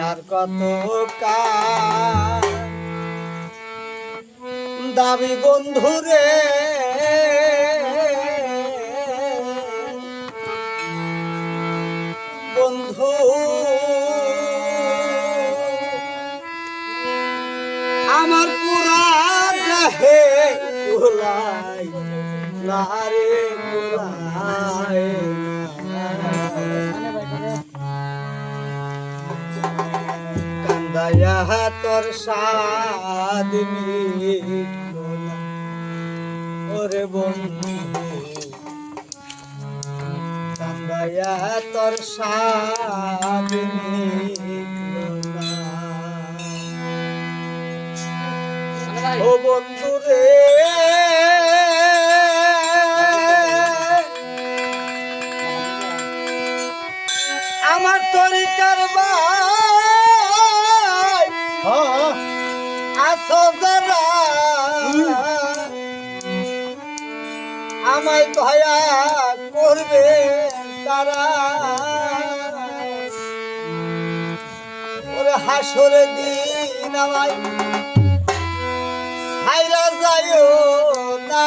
আর কত দাবি বন্ধুরে বন্ধু আমার পুরা হে লারে আয়া তোর সাদ ওরে বন্ধু আয়া তোর সাদ ও বন্ধু রে হাসর দিন আমায় হাইরা যায় না।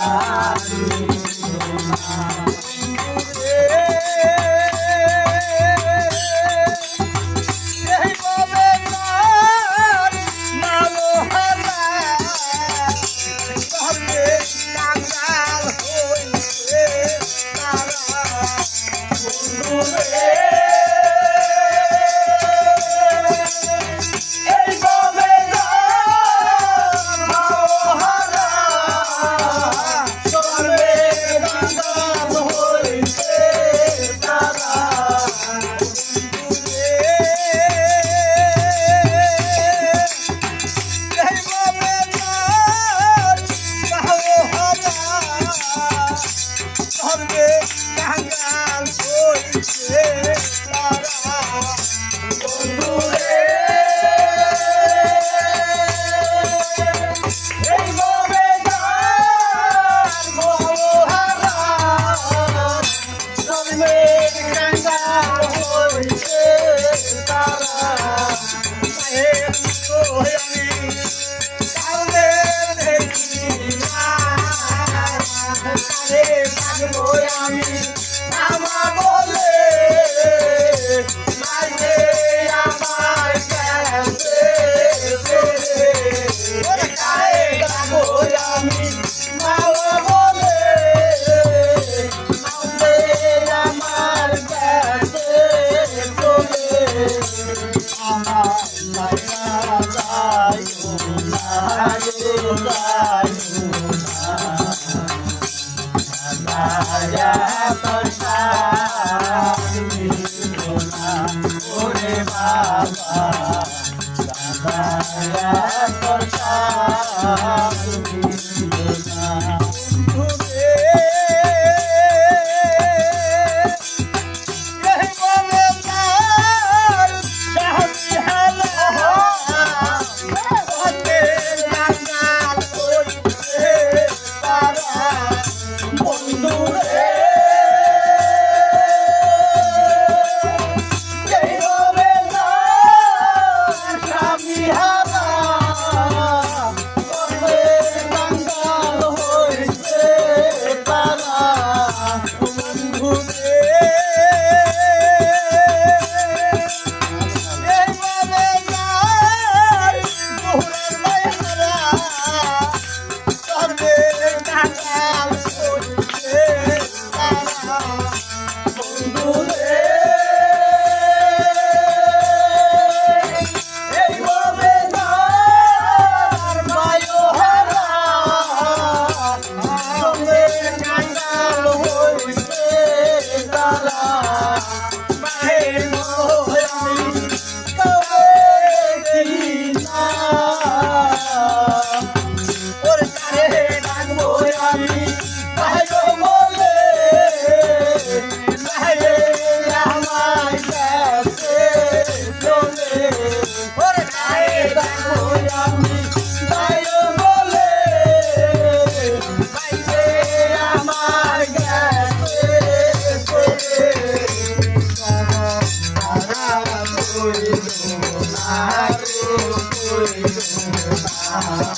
আমি তোমার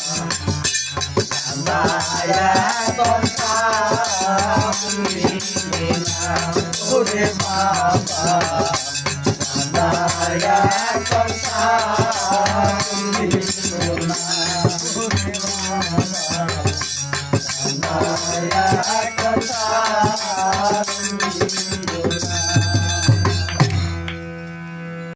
Awesome.